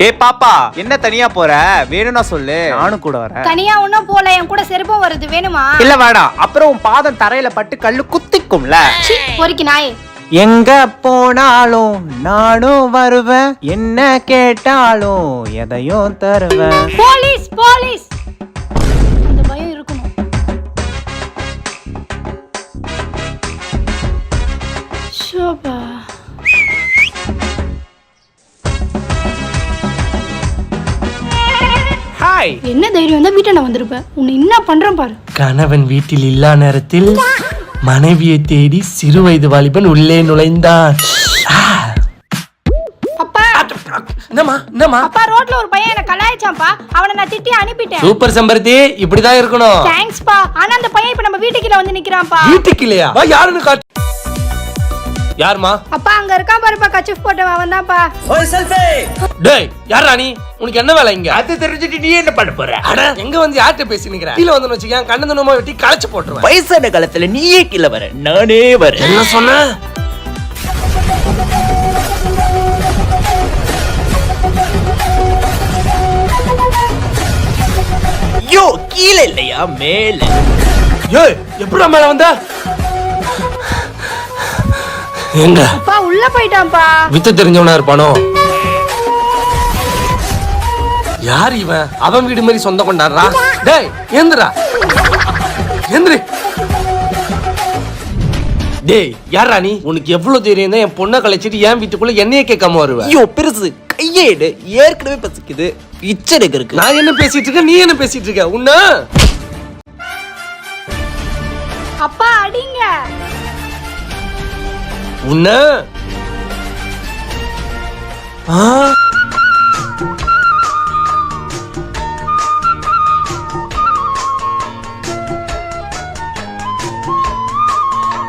ஏ பாப்பா என்ன தனியா போற? வேணும்னா சொல்லு. நானும் கூட வரேன். தனியா ஒன்னும் போல என் கூட செருப்பும் வருது வேணுமா? இல்ல வேணாம் அப்புறம் உன் பாதம் தரையில பட்டு கல்லு குத்திக்கும்ல. சீ, பொறுக்கி நாயே. எங்க போனாலும் நானும் வருவேன். என்ன கேட்டாலும் எதையும் தருவேன். Police police. ஹாய் என்ன தைரியம் தான் வீட்டை நான் வந்திருப்பேன். உன்னை என்ன பண்றேன் பாரு. கணவன் வீட்டில் இல்லா நேரத்தில் மனைவியை தேடி சிறு வயது வாலிபன் உள்ளே நுழைந்தான்! அப்பா! என்னம்மா என்னம்மா? அப்பா ரோட்ல ஒரு பையன் என்ன கலாய்ச்சான்ப்பா. அவனை நான் திட்டி அனுப்பிட்டேன். சூப்பர் செம்பருத்தி இப்படிதான் இருக்கணும். தேங்க்ஸ்ப்பா ஆனா அந்த பையன் இப்ப நம்ம வீட்டுக்குள்ள வந்து நிக்கிறான்ப்பா. வீட்டுக்கு இல்லையா வா யாருன்னு காட்டு. யாருமா? அப்பா அங்க இருக்கான் பாருப்பா கச்சிஃப் போட்டவன் அவன் தான்ப்பா டேய் யாரா நீ? உனக்கு என்ன வேலை இங்க? அது தெரிஞ்சுட்டு நீ என்ன பண்ண போற? அட எங்க வந்து யார்கிட்ட பேசி நிக்கிற கீழ வந்து வச்சுக்கேன் கண்ணு தனமா வெட்டி களைச்சு போட்டுருவேன். வயசான காலத்துல நீயே கீழே வர நானே வரேன். என்ன சொன்ன? ஐயோ கீழே இல்லையா மேல? ஏய் எப்படா மேல வந்த? எங்க அப்பா உள்ள போயிட்டான்ப்பா. வித்து தெரிஞ்சவனா இருப்பானோ? யார் இவன்? அவன் வீடு மாதிரி சொந்தம் கொண்டாடுறா டேய் ஏந்திரா ஏந்திரி. டேய் யாரா நீ? உனக்கு எவ்வளவு தைரியம் தான் என் பொண்ணை கலைச்சிட்டு என் வீட்டுக்குள்ள என்னைய கேட்காம வருவ. ஐயோ பெருசு. கையேடு ஏற்கனவே பசிக்குது. இச்சடைக்கு இருக்கு. நான் என்ன பேசிட்டு இருக்கேன்? நீ என்ன பேசிட்டு இருக்க? உன்ன? அப்பா அடிங்க. உன்ன?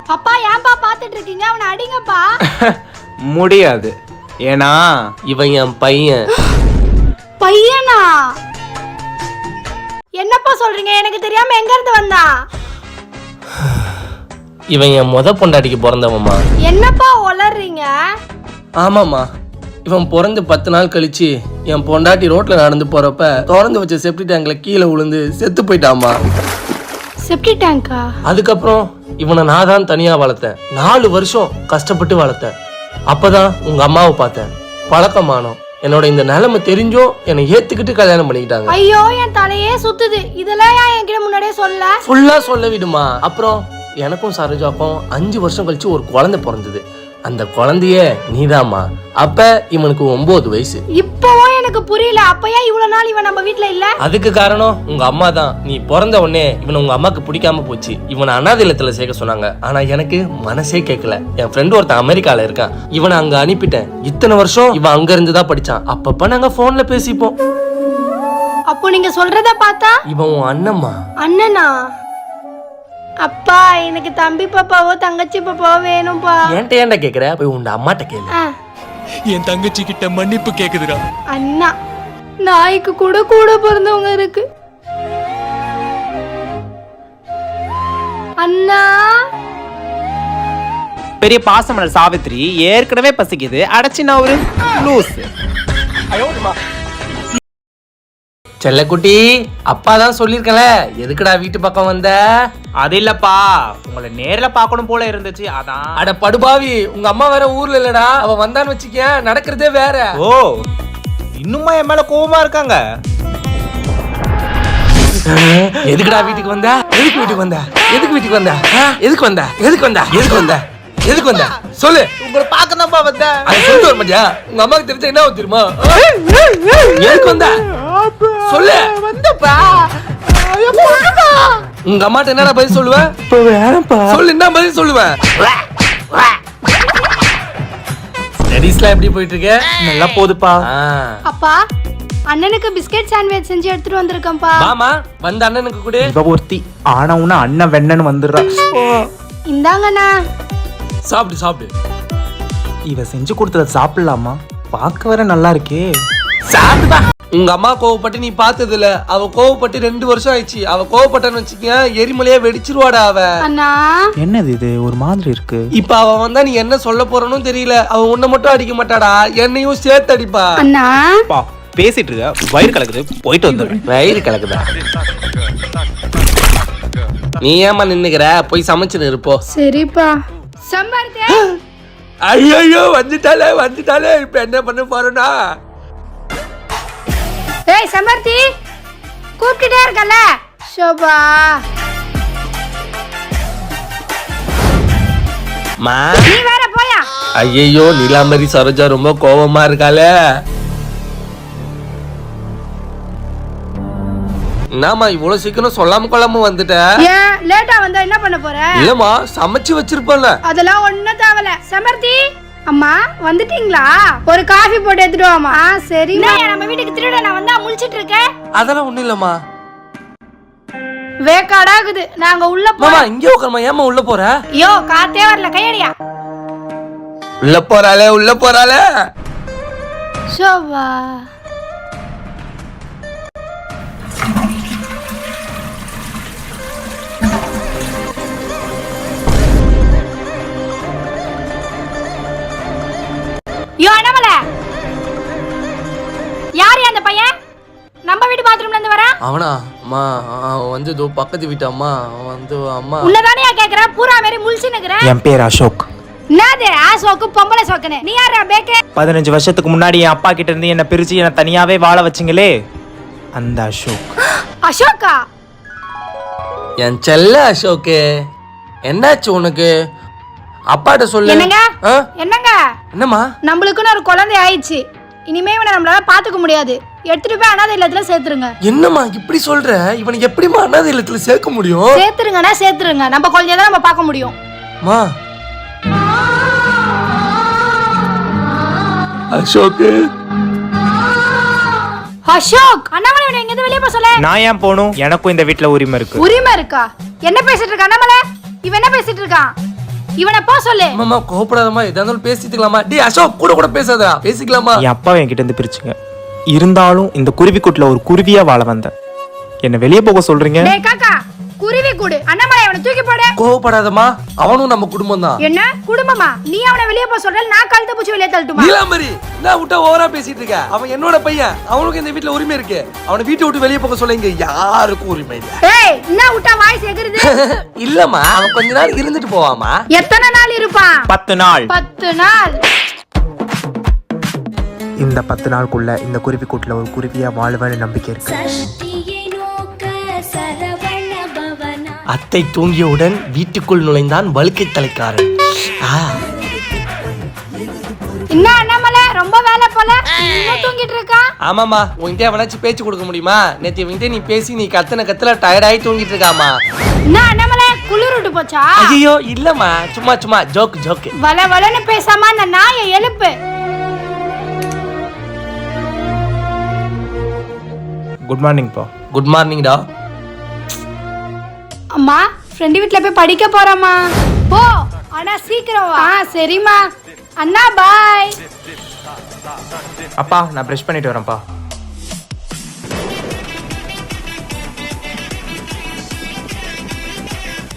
அப்பா ஏன்பா பாத்துட்டு இருக்கீங்க அவனை அடிங்கப்பா. முடியாது. ஏன்னா இவன் என் பையன். பையனா? என்னப்பா சொல்றீங்க? எனக்கு தெரியாம எங்க இருந்து வந்தான்? இவன் என் முத பொண்டாட்டிக்கு பிறந்தவன்மா என்னப்பா உளறீங்க? ஆமாம்மா. இவன் பிறந்து பத்து நாள் கழிச்சு என் பொண்டாட்டி ரோட்ல நடந்து போறப்ப திறந்து வச்ச செப்டி டேங்க்ல கீழே விழுந்து செத்து போயிட்டாமா செப்டி டேங்கா அதுக்கப்புறம் இவனை நான் தான் தனியா வளர்த்தேன். நாலு வருஷம் கஷ்டப்பட்டு வளர்த்தேன். அப்பதான் உங்க அம்மாவை பார்த்தேன். பழக்கமானோம். என்னோட இந்த நிலைமை தெரிஞ்சும் என்னை ஏத்துக்கிட்டு கல்யாணம் பண்ணிக்கிட்டாங்க. ஐயோ என் தலையே சுத்துது. இதெல்லாம் ஏன் என்கிட்ட முன்னாடியே சொல்ல ஃபுல்லா சொல்ல விடுமா. அப்புறம் எனக்கும் சரோஜாக்கும் அஞ்சு வருஷம் கழிச்சு ஒரு குழந்தை பிறந்தது. அந்த குழந்தைய நீதாம்மா. அப்ப இவனுக்கு ஒன்பது வயசு. இப்பவும் எனக்கு புரியல. அப்பயா இவ்வளவு நாள் இவன் நம்ம வீட்ல இல்ல? அதுக்கு காரணம் உங்க அம்மா தான். நீ பிறந்த உடனே இவனை உங்க அம்மாக்கு பிடிக்காம போச்சு. இவனை அனாதை இல்லத்துல சேர்க்க சொன்னாங்க. ஆனா எனக்கு மனசே கேட்கல. என் ஃப்ரெண்டு ஒருத்தன் அமெரிக்கால இருக்கான். இவனை அங்க அனுப்பிட்டேன். இத்தனை வருஷம் இவன் அங்க இருந்து தான் படிச்சான். அப்பப்ப நாங்க போன்ல பேசிப்போம். அப்போ நீங்க சொல்றத பார்த்தா? இவன் உன் அண்ணம்மா. அண்ணனா? அப்பா எனக்கு தம்பி பாப்பாவோ தங்கச்சி பாப்பாவோ வேணும்பா. ஏன்ட்ட ஏன்டா கேக்குற? போய் உன் அம்மாட்ட கேளு. ஆ, என் தங்கச்சி கிட்ட மன்னிப்பு கேக்குதுடா. அண்ணா நாய்க்கு கூட கூட பிறந்தவங்க இருக்கு. அண்ணா. பெரிய பாசமலர் சாவித்ரி ஏற்கனவே பசிக்குது. அடைச்சினா ஒரு லூஸ் செல்லக்குட்டி அப்பா தான் சொல்லிருக்கல எதுக்குடா வீட்டு பக்கம் வந்த? அது இல்லப்பா. உங்களை நேர்ல பார்க்கணும் போல இருந்துச்சு. அதான். அட படுபாவி உங்க அம்மா வேற ஊர்ல இல்லடா. அவ வந்தான்னு வச்சுக்க நடக்கிறதே வேற. ஓ இன்னுமா என் மேல கோவமா இருக்காங்க? எதுக்குடா வீட்டுக்கு வந்த? எதுக்கு வீட்டுக்கு வந்த? எதுக்கு வீட்டுக்கு வந்த? எதுக்கு வந்த? எதுக்கு வந்த? எதுக்கு வந்த? எதுக்கு வந்த? சொல்லு. உங்களை பார்க்க தான்ப்பா வந்தேன். அதை சொல்லிட்டு வர மாட்டியா? உங்க அம்மாக்கு தெரிஞ்சா என்ன தெரியுமா? எதுக்கு வந்த? சொல்லு. வந்தப்பா. உங்க அம்மாட்ட என்னடா பதில் சொல்லுவ? சொல்லு என்ன பதில் சொல்லுவேன் ஸ்டடீஸ்லாம் எப்படி போயிட்டு இருக்கு நல்லா போகுதுப்பா. அப்பா அண்ணனுக்கு பிஸ்கெட் சாண்ட்விச் செஞ்சு எடுத்துட்டு வந்திருக்கேன்ப்பா. வாமா வந்த அண்ணனுக்கு கூட. இவ ஒருத்தி ஆனா உன அண்ணன் வெண்ணன்னு வந்துடுறா. இந்தாங்கண்ணா சாப்பிடு சாப்பிடு. இவ செஞ்சு கொடுத்தத சாப்பிடலாமா? பார்க்க வர நல்லா இருக்கே. சாப்பிடுதா உங்க அம்மா கோவப்பட்டு நீ பார்த்தது இல்ல அவ கோவப்பட்டு ரெண்டு வருஷம் ஆயிடுச்சு. அவ கோவப்பட்டன்னு வச்சுக்க எரிமலையா வெடிச்சிருவாடா அவ. அண்ணா. என்னது இது? ஒரு மாதிரி இருக்கு. இப்ப அவ வந்தா நீ என்ன சொல்ல போறனும் தெரியல. அவ உன்னை மட்டும் அடிக்க மாட்டாடா. என்னையும் சேர்த்து அடிப்பா. அண்ணா. பா பேசிட்டு இருக்க. வயிறு கலக்குது. போயிட்டு வந்துடுறேன் வயிறு கலக்குதா? நீ ஏமா நின்னுக்கிற? போய் சமைச்சுன்னு இருப்போ சரிப்பா. சம்பாரித்தே ஐயோ வந்துட்டாலே வந்துட்டாலே இப்ப என்ன பண்ண போறோம்னா ஏய் சம்பார்த்தி கூப்பிட்டுட்டே இருக்கல ஷோபா மா. நீ வேற போயா? ஐயோ நீலாம்பரி சரோஜா ரொம்ப கோவமா இருக்காளே. என்னம்மா இவ்வளவு சீக்கிரம் சொல்லாம கொள்ளாம வந்துட்ட? ஏன் லேட்டா வந்தா என்ன பண்ண போற? இல்லம்மா சமைச்சு வச்சிருப்பல அதெல்லாம் ஒண்ணும் தேவல சமர்த்தி அம்மா வந்துட்டீங்களா? ஒரு காஃபி போட்டு எடுத்துட்டு வாமா சரி நம்ம வீட்டுக்கு திருட நான் வந்தா முழிச்சிட்டு இருக்கேன் அதெல்லாம் ஒண்ணும் இல்லம்மா. வேக்காடாகுது. நாங்க உள்ள போ மாமா இங்கே உட்காருமா ஏமா உள்ள போற? ஐயோ காத்தே வரல. கையடியா உள்ள போறாளே உள்ள போறாளே. ஷோபா அவனா? அம்மா அவன் வந்து இதோ பக்கத்து வீட்டு அம்மா. அவன் வந்து அம்மா. உன்னதானே கேக்குற? பூரா மாதிரி முழிச்சு நிக்கிற என் பேர் அசோக். என்னது? ஆ சோக்கு பொம்பளை சோக்குன்னு நீ யாரா பேக்கு? பதினஞ்சு வருஷத்துக்கு முன்னாடி என் அப்பா கிட்ட இருந்து என்னை பிரிச்சு என்னை தனியாவே வாழ வச்சிங்களே. அந்த அசோக். அசோக்கா? என் செல்ல அசோக்கு. என்னாச்சு உனக்கு? அப்பாட்ட சொல்லு. என்னங்க? ஆ? என்னங்க? என்னம்மா? நம்மளுக்குன்னு ஒரு குழந்தை ஆயிடுச்சு. இனிமே இவனை நம்மளால பாத்துக்க முடியாது. எடுத்துட்டு போய் அனாதை இல்லத்துல சேர்த்துருங்க. என்னம்மா இப்படி சொல்ற? இவனுக்கு எப்படிம்மா அனாதை இல்லத்துல சேர்க்க முடியும்? சேர்த்துருங்கன்னா சேர்த்துருங்க. நம்ம குழந்தைய தான் நம்ம பார்க்க முடியும். மா. அசோக்கு அசோக் அண்ணாமலை இவனை எங்க வெளியே போக சொல்ல? நான் ஏன் போகணும்? எனக்கும் இந்த வீட்ல உரிமை இருக்கு. உரிமை இருக்கா? என்ன பேசிட்டு இருக்க அண்ணாமலை? இவன் என்ன பேசிட்டு இருக்கான்? இவனை போ சொல்லு. அம்மா கோபப்படாதம்மா எதா இருந்தாலும் பேசிக்கலாமா டேய் அசோக் கூட கூட பேசாதடா. பேசிக்கலாமா என் அப்பாவை என்கிட்ட இருந்து பிரிச்சுங்க. இருந்தாலும் இந்த குருவிக்கூட்டில் ஒரு குருவியா வாழ வந்தேன். என்னை வெளியே போக சொல்றீங்க? டேய் காக்கா குருவி கூடு. அண்ணாமலை அவனை தூக்கி போடு. கோவப்படாதம்மா. அவனும் நம்ம குடும்பம் தான் என்ன? குடும்பமா? நீ அவனை வெளியே போக சொல்ற நான் கழுத்த பூச்சி வெளியே தள்ளட்டுமா? நீலாம்பரி நான் விட்டா ஓவரா பேசிட்டு இருக்க? அவன் என்னோட பையன். அவனுக்கு இந்த வீட்ல உரிமை இருக்கு. அவனை வீட்டை விட்டு வெளியே போக சொல்ல இங்க யாருக்கும் உரிமை இல்ல. ஏய் என்ன விட்டா வாய்ஸ் எகுறுது? இல்லம்மா அவன் கொஞ்ச நாள் இருந்துட்டு போவாமா எத்தனை நாள் இருப்பான்? பத்து நாள். பத்து நாள். இந்த பத்து நாளுக்குள்ள இந்த குருவிக்கூட்டில் ஒரு குருவியா வாழ்வேன்னு நம்பிக்கை இருக்கு. அத்தை தூங்கியவுடன் வீட்டுக்குள் நுழைந்தான் வழுக்கை தலைக்காரன். என்ன அண்ணாமலை? ரொம்ப வேலை போல. தூங்கிட்டு இருக்கான் ஆமாம்மா உன்கிட்ட எவனாச்சும் பேச்சு கொடுக்க முடியுமா? நேத்து இவன்கிட்ட நீ பேசி நீ கத்தன கத்துல டயர்டாயி தூங்கிட்டு இருக்காமா என்ன அண்ணாமலை? குளிர் விட்டு போச்சா? ஐயோ இல்லம்மா சும்மா சும்மா ஜோக் ஜோக். வள வளன்னு பேசாம அந்த நாயை எழுப்பு. குட் மார்னிங் பா. குட் மார்னிங்டா. அம்மா ஃப்ரெண்டு வீட்ல போய் படிக்க போறேம்மா. போ ஆனா சீக்கிரம் வா. ஆ சரிம்மா. அண்ணா பாய். அப்பா நான் ப்ரஷ் பண்ணிட்டு வரேன்ப்பா.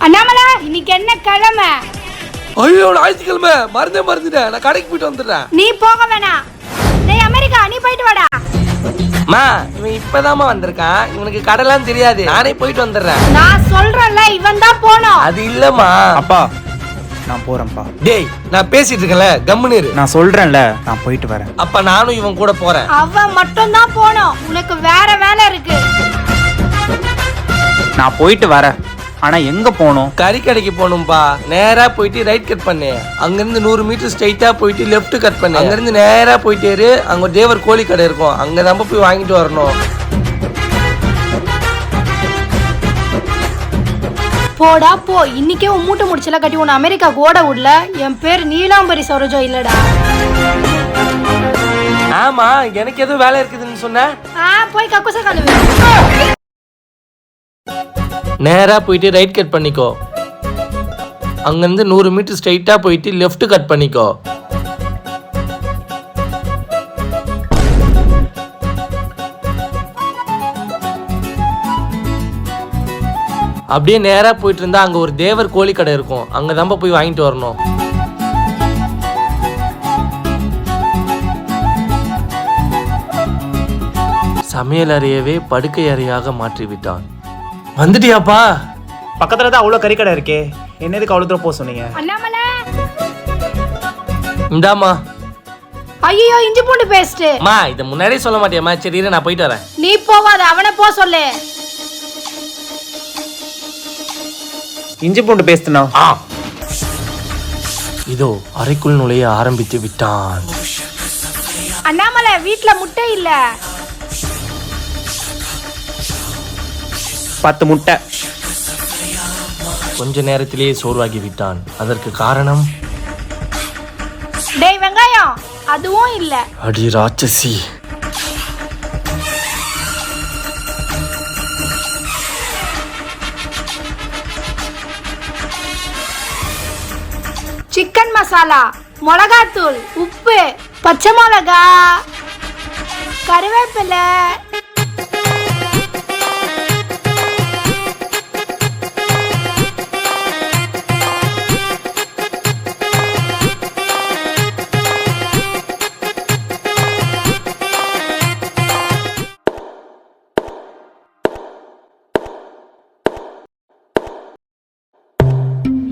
அண்ணாமலை இன்னைக்கு என்ன கிழமை? ஐயோ ஞாயிற்றுக்கிழமை. மறந்தே மறந்துட்டேன். நான் கடைக்கு போயிட்டு வந்துடுறேன். நீ போக வேணாம். டேய் அமெரிக்கா நீ போயிட்டு வாடா. மா இவன் இப்பதாம்மா வந்திருக்கான். இவனுக்கு கடலாம் தெரியாது. நானே போயிட்டு வந்துடுறேன். நான் சொல்றேன்ல இவன் தான் போனோம். அது இல்லம்மா. அப்பா நான் போறேன்ப்பா. டேய் நான் பேசிட்டு இருக்கேன்ல கம்முன்னு இரு. நான் சொல்றேன்ல நான் போயிட்டு வரேன். அப்ப நானும் இவன் கூட போறேன். அவன் மட்டும் தான் போனோம். உனக்கு வேற வேலை இருக்கு. நான் போயிட்டு வரேன். ஆனா எங்க போகணும்? கறி கடைக்கு போகணும்பா. நேரா போயிட்டு ரைட் கட் பண்ணு. அங்கிருந்து நூறு மீட்டர் ஸ்ட்ரைட்டா போயிட்டு லெஃப்ட் கட் பண்ணு. அங்கிருந்து நேரா போயிட்டே அங்க ஒரு தேவர் கோழி கடை இருக்கும். அங்க நம்ம போய் வாங்கிட்டு வரணும். போடா போ. இன்னைக்கே உன் மூட்டை முடிச்சல கட்டி உன்னை அமெரிக்காவுக்கு ஓட விடல. என் பேர் நீலாம்பரி சரோஜா இல்லடா. ஆமா எனக்கு எதுவும் வேலை இருக்குதுன்னு சொன்ன. ஆ போய் கக்குச கழுவு. நேராக போயிட்டு ரைட் கட் பண்ணிக்கோ. அங்கேருந்து நூறு மீட்டர் ஸ்ட்ரைட்டாக போயிட்டு லெஃப்ட் கட் பண்ணிக்கோ. அப்படியே நேராக போயிட்டு இருந்தா அங்கே ஒரு தேவர் கோழி கடை இருக்கும். அங்கே தான் போய் வாங்கிட்டு வரணும். சமையல் அறையவே படுக்கை அறையாக மாற்றிவிட்டான். வந்துட்டியாப்பா? பக்கத்துல தான் அவ்வளோ கறிக்கடை இருக்கே. என்ன எதுக்கு அவ்வளோ தூரம் போக சொன்னீங்க? அண்ணாமலை. இந்தாம்மா. ஐயோ இஞ்சி பூண்டு பேஸ்ட் அம்மா இதை முன்னாடியே சொல்ல மாட்டியாம்மா. சரி இரு, நான் போயிட்டு வரேன். நீ போவாத அவனை போ சொல்லு. இஞ்சி பூண்டு பேஸ்ட்ண்ணா ஆ. இதோ அறைக்குள் நுழைய ஆரம்பித்து விட்டான். அண்ணாமலை வீட்ல முட்டை இல்ல. பத்து முட்டை. கொஞ்ச நேரத்திலேயே சோர்வாகி விட்டான். அதற்கு காரணம்? டேய் வெங்காயம். அதுவும் இல்ல. அடி ராட்சசி. சிக்கன் மசாலா மிளகாத்தூள் உப்பு பச்சை மிளகா கருவேப்பிலை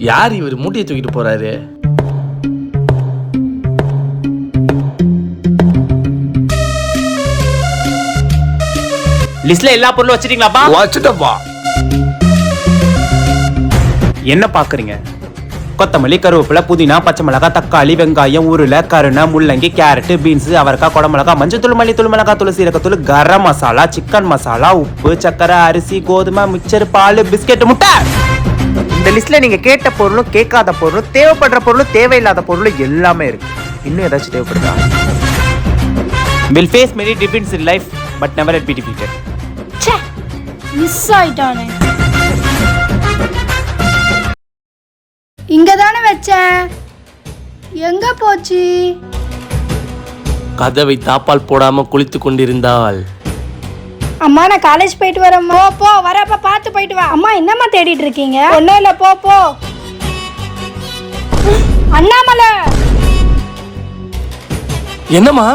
யார் இவர் மூட்டையை தூக்கிட்டு போறாரு? லிஸ்ட்ல எல்லா பொருளும் வச்சிட்டீங்களாப்பா? வச்சுட்டப்பா என்ன பாக்குறீங்க? கொத்தமல்லி கருவேப்பிலை புதினா பச்சை மிளகாய் தக்காளி வெங்காயம் உருளை கருணை முள்ளங்கி கேரட் பீன்ஸ் அவரைக்காய் குடமிளகாய் மஞ்சத்தூள் மல்லித்தூள் மிளகாய் தூள் சீரகத்தூள் கரம் மசாலா சிக்கன் மசாலா உப்பு சக்கரை அரிசி கோதுமை மிக்சர் பால் பிஸ்கெட் முட்டை! இந்த லிஸ்ட்ல நீங்க கேட்ட பொருளும் கேட்காத பொருளும் தேவைப்படுற பொருளும் தேவையில்லாத பொருளும் எல்லாமே இருக்கு. இன்னும் ஏதாச்சும் தேவைப்படுதா? Will face many defeats in life but never be defeated ச்சே மிஸ் ஆயிட்டானே. இங்க தானே வச்சேன். எங்க போச்சு? கதவை தாப்பால் போடாம குளித்து கொண்டிருந்தாள் அம்மா நான் காலேஜ் போயிட்டு வரேன் போ போ வரப்ப பார்த்து போயிட்டு வா. அம்மா என்னம்மா தேடிட்டு இருக்கீங்க? ஒன்றும் இல்லை போ போ. அண்ணாமலை! என்னம்மா?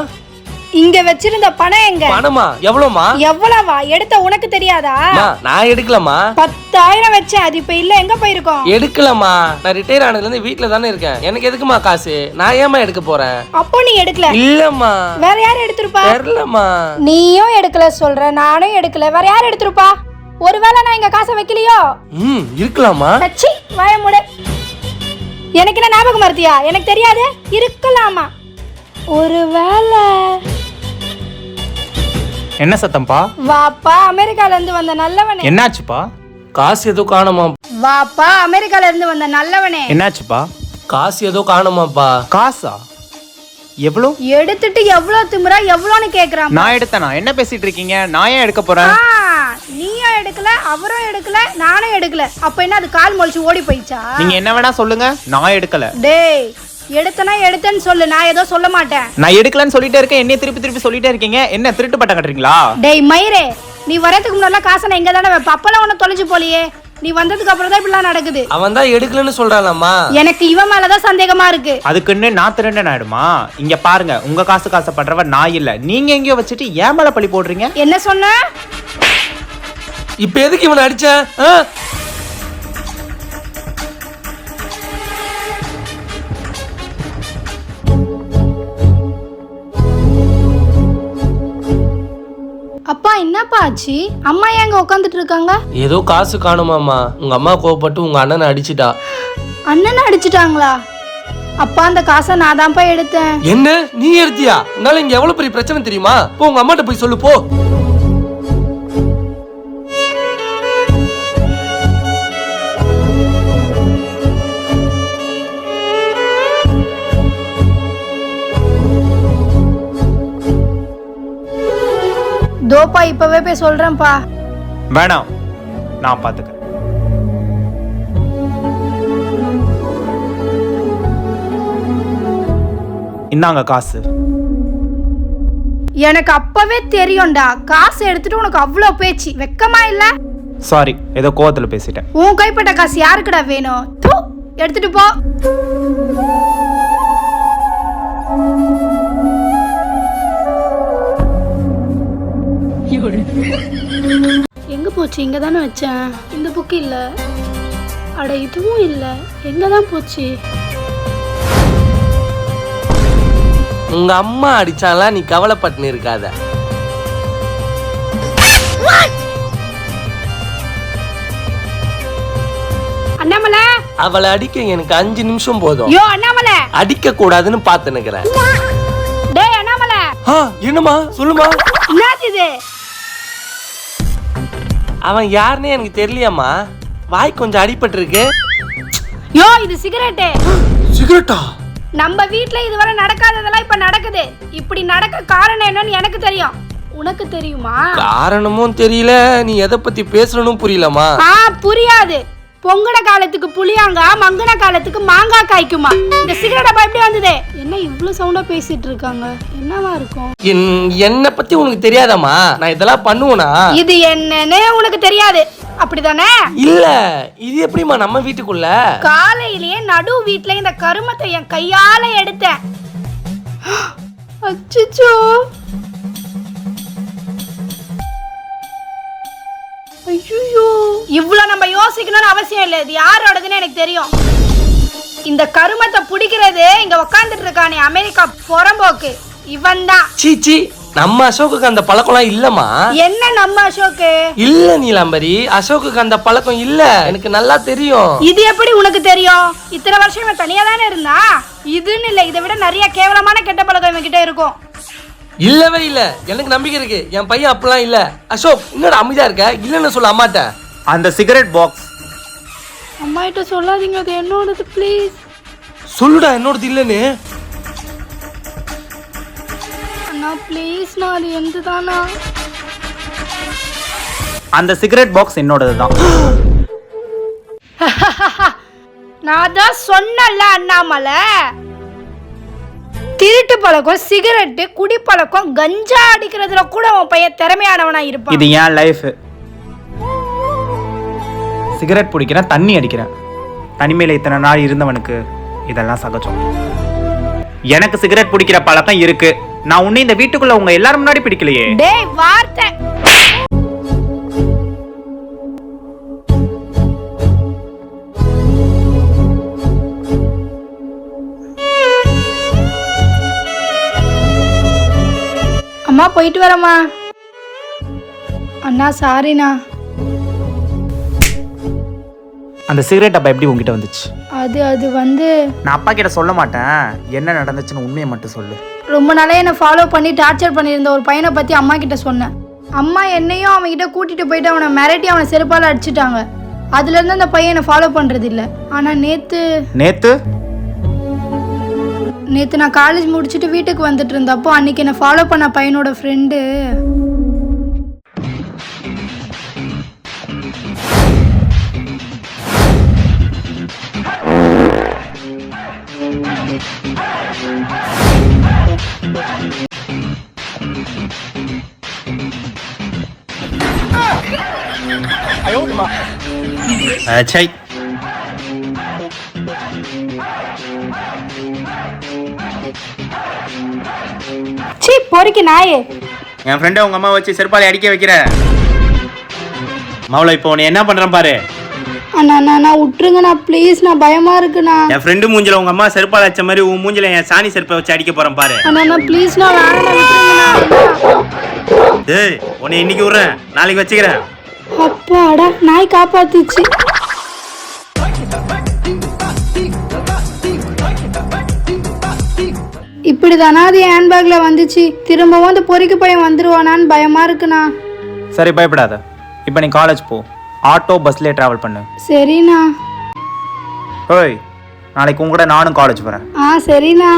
இங்க வச்சிருந்த பணம் எங்க? பணமா? எவ்வளோமா எவ்வளவா? எடுத்த உனக்கு தெரியாதா? நான் எடுக்கலம்மா. பத்தாயிரம் வச்சேன். அது இப்ப இல்ல. எங்க போயிருக்கோம்? எடுக்கலம்மா. நான் ரிட்டையர் ஆனதுல இருந்து வீட்ல தானே இருக்கேன். எனக்கு எதுக்குமா காசு? நான் ஏமா எடுக்க போறேன்? அப்போ நீ எடுக்கல. இல்லம்மா. வேற யார் எடுத்திருப்பா? தெரியலம்மா நீயும் எடுக்கல சொல்ற. நானும் எடுக்கல. வேற யார் எடுத்திருப்பா? ஒருவேளை நான் இங்க காசை வைக்கலையோ? ம் இருக்கலாமா கச்சி வாய மூடு. எனக்கு என்ன ஞாபகம் மறத்தியா எனக்கு தெரியாது. இருக்கலாமா? ஒருவேளை என்ன சத்தம்பா? வாப்பா அமெரிக்கால இருந்து வந்த நல்லவனே. என்னாச்சுப்பா? காசு ஏதோ காணுமா? வாப்பா அமெரிக்கால இருந்து வந்த நல்லவனே. என்னாச்சுப்பா? காசு ஏதோ காணுமாப்பா. காசா? எவ்வளோ? எடுத்துட்டு எவ்வளவு திமிரா எவ்வளோன்னு கேக்குறான். நான் எடுத்தேனா? என்ன பேசிட்டு இருக்கீங்க? நான் ஏன் எடுக்க போறேன்? ஆ, நீயும் எடுக்கல அவரும் எடுக்கல நானும் எடுக்கல. அப்ப என்ன அது கால் மொழிச்சு ஓடி போயிச்சா நீங்க என்ன வேணா சொல்லுங்க. நான் எடுக்கல. டேய் எடுத்தனா எடுத்தேன்னு சொல்லு. நான் ஏதோ சொல்ல மாட்டேன். நான் எடுக்கலன்னு சொல்லிட்டே இருக்கேன். என்ன திருப்பி திருப்பி சொல்லிட்டே இருக்கீங்க. என்ன திருட்டு பட்டம் கட்டுறீங்களா? டேய் மயிரே நீ வரதுக்கு முன்னாடி காசை நான் இங்க தானே வைப்ப அப்பெல்லாம் ஒன்னும் தொலைஞ்சு போலியே. நீ வந்ததுக்கு அப்புறம் தான் இப்படிலாம் நடக்குது. அவன் தான் எடுக்கலன்னு சொல்றானம்மா எனக்கு இவன் மேலதான் சந்தேகமா இருக்கு. அதுக்குன்னு நான் திருடன் ஆயிடுமா? இங்க பாருங்க உங்க காசு காசுப்படுறவ நான் இல்ல. நீங்க எங்கேயோ வச்சுட்டு ஏன் மேல பழி போடுறீங்க? என்ன சொன்ன? இப்ப எதுக்கு இவனை அடிச்ச? அப்பா என்னப்பா ஆச்சு? அம்மா ஏங்க உட்காந்துட்டு இருக்காங்க? ஏதோ காசு காணுமாம்மா. உங்க அம்மா கோவப்பட்டு உங்க அண்ணனை அடிச்சிட்டா. அண்ணனை அடிச்சிட்டாங்களா? அப்பா அந்த காசை நான் தான்ப்பா எடுத்தேன். என்ன? நீ எடுத்தியா? உன்னால இங்க எவ்வளவு பெரிய பிரச்சனை தெரியுமா? போ உங்க அம்மாட்ட போய் சொல்லு போ. தோப்பா இப்பவே போய் சொல்றேன்ப்பா. வேணாம் நான் பாத்துக்கிறேன் இந்தாங்க காசு. எனக்கு அப்பவே தெரியும்டா காசு எடுத்துட்டு உனக்கு அவ்வளோ பேச்சு வெக்கமா இல்ல? சாரி ஏதோ கோவத்துல பேசிட்டேன். உன் கைப்பட்ட காசு யாருக்குடா வேணும்? தூ எடுத்துட்டு போ. போச்சு? இங்கே தானே வச்சேன். இந்த புக்கு இல்லை. அட இதுவும் இல்லை. எங்கே தான் போச்சு? உங்க அம்மா அடிச்சாலாம் நீ கவலைப்பட்டு இருக்காத. அண்ணாமலை? அவளை அடிக்க எனக்கு அஞ்சு நிமிஷம் போதும். யோ அண்ணாமலை. அடிக்க கூடாதுன்னு பார்த்து நிக்கிறேன் டேய் அண்ணாமலை. ஆ, என்னம்மா? சொல்லுமா என்னது இது? அவன் யாருன்னே எனக்கு தெரியலையாம்மா. வாய் கொஞ்சம் அடிபட்டிருக்கு. யோ இது சிகரெட்டு. சிகரெட்டா? நம்ம வீட்ல இதுவரை நடக்காததெல்லாம் இப்ப நடக்குது. இப்படி நடக்க காரணம் என்னன்னு எனக்கு தெரியும். உனக்கு தெரியுமா? காரணமும் தெரியல நீ எதை பத்தி பேசணும் புரியலம்மா. ஆ புரியாது. பொங்கன காலத்துக்கு புளியாங்கா மங்குன காலத்துக்கு மாங்காய் காய்க்குமா? இந்த சிகரெட் அப்ப எப்படி வந்தது? என்ன இவ்ளோ சவுண்டா பேசிட்டு இருக்காங்க? என்னவா இருக்கும்? என் என்னை பத்தி உனக்கு தெரியாதாம்மா? நான் இதெல்லாம் பண்ணுவேனா? இது என்னன்னு உனக்கு தெரியாது. அப்படிதானே இல்ல இது எப்படிம்மா நம்ம வீட்டுக்குள்ள? காலையிலேயே நடு வீட்ல இந்த கருமத்தை என் கையால எடுத்தேன். அச்சச்சோ! ஐயோ இவ்ளோ நம்ம யோசிக்கணும்னு அவசியம் இல்லை. இது யாரோடதுன்னு எனக்கு தெரியும். இந்த கருமத்தை பிடிக்கிறது இங்க உக்காந்துட்டு இருக்கானே அமெரிக்கா புறம்போக்கு. இவன் தான் சீச்சி நம்ம அசோக்குக்கு அந்த பழக்கம்லாம் இல்லம்மா. என்ன நம்ம அசோக்கு? இல்ல நீலாம்பரி அசோக்குக்கு அந்த பழக்கம் இல்ல. எனக்கு நல்லா தெரியும். இது எப்படி உனக்கு தெரியும்? இத்தனை வருஷம் இவன் தனியா தானே இருந்தா? இதுன்னு இல்ல இதை விட நிறைய கேவலமான கெட்ட பழக்கம் இவன் கிட்ட இருக்கும். இல்லவே இல்ல. எனக்கு நம்பிக்கை இருக்கு. என் பையன் அப்படிலாம் இல்ல. அசோக் இன்னொரு அமைதியா இருக்க? இல்லன்னு சொல்ல அம்மாட்ட. அந்த சிகரெட் பாக்ஸ் அம்மா கிட்ட சொல்லாதீங்க அது என்னோடது ப்ளீஸ் சொல்லுடா என்னோடது இல்லன்னு. அண்ணா ப்ளீஸ் நான் அது எந்த தானா அந்த சிகரெட் பாக்ஸ் என்னோடது தான் நான் தான் சொன்னல அண்ணாமலை. திருட்டு பழக்கம் சிகரெட்டு குடிப்பழக்கம் கஞ்சா அடிக்கிறதுல கூட உன் பையன் திறமையானவனா இருப்பான். இது ஏன் லைஃப் சிகரெட் பிடிக்கிறேன் தண்ணி அடிக்கிறேன். தனிமையில் இத்தனை நாள் இருந்தவனுக்கு இதெல்லாம் சகஜம். எனக்கு சிகரெட் பிடிக்கிற பழக்கம் இருக்கு. நான் உன்னை இந்த வீட்டுக்குள்ள உங்க எல்லாரும் முன்னாடி பிடிக்கலையே. டேய் வார்த்தை. அம்மா போயிட்டு வரேம்மா. அண்ணா சாரிண்ணா. அந்த சிகரெட் அப்ப எப்படி உங்ககிட்ட வந்துச்சு? அது அது வந்து நான் அப்பா கிட்ட சொல்ல மாட்டேன். என்ன நடந்துச்சுன்னு உண்மையை மட்டும் சொல்லு. ரொம்ப நாளே என்னை ஃபாலோ பண்ணி டார்ச்சர் பண்ணியிருந்த ஒரு பையனை பற்றி அம்மா கிட்ட சொன்னேன். அம்மா என்னையும் அவன்கிட்ட கூட்டிகிட்டு போயிட்டு அவனை மிரட்டி அவனை செருப்பால் அடிச்சிட்டாங்க. அதுலேருந்து அந்த பையன் என்னை ஃபாலோ பண்ணுறது இல்லை ஆனால் நேற்று நேத்து? நேற்று நான் காலேஜ் முடிச்சுட்டு வீட்டுக்கு வந்துட்டு இருந்தப்போ அன்னைக்கு என்னை ஃபாலோ பண்ண பையனோட ஃப்ரெண்டு அச்சை. பொறுக்கி நாயே. என் ஃப்ரெண்டை உங்க அம்மா வச்சு செருப்பாலை அடிக்க வைக்கிற. மவுளை இப்போ உன்னை என்ன பண்றேன் பாரு. அண்ணா அண்ணா நான் விட்டுருங்கண்ணா ப்ளீஸ் நான் பயமாக இருக்குண்ணா. என் ஃப்ரெண்டு மூஞ்சில உங்க அம்மா செருப்பால் அடிச்ச மாதிரி உன் மூஞ்சில என் சாணி செருப்பை வச்சு அடிக்க போறேன் பாரு. அண்ணா ப்ளீஸ் நான் ஏய் உன்னை இன்னைக்கு விடுறேன். நாளைக்கு வச்சுக்கிறேன். அப்பாடா நாய் காப்பாத்துச்சு இப்படிதானா அது ஹேண்ட்பேக்ல வந்துச்சு. திரும்பவும் அந்த பொறிக்கு பையன் வந்துருவானான்னு பயமா இருக்குண்ணா. சரி பயப்படாத. இப்போ நீ காலேஜ் போ. ஆட்டோ பஸ்லேயே ட்ராவல் பண்ணு. சரிண்ணா. ஓய் நாளைக்கு உங்க கூட நானும் காலேஜ் வரேன் ஆ சரிண்ணா.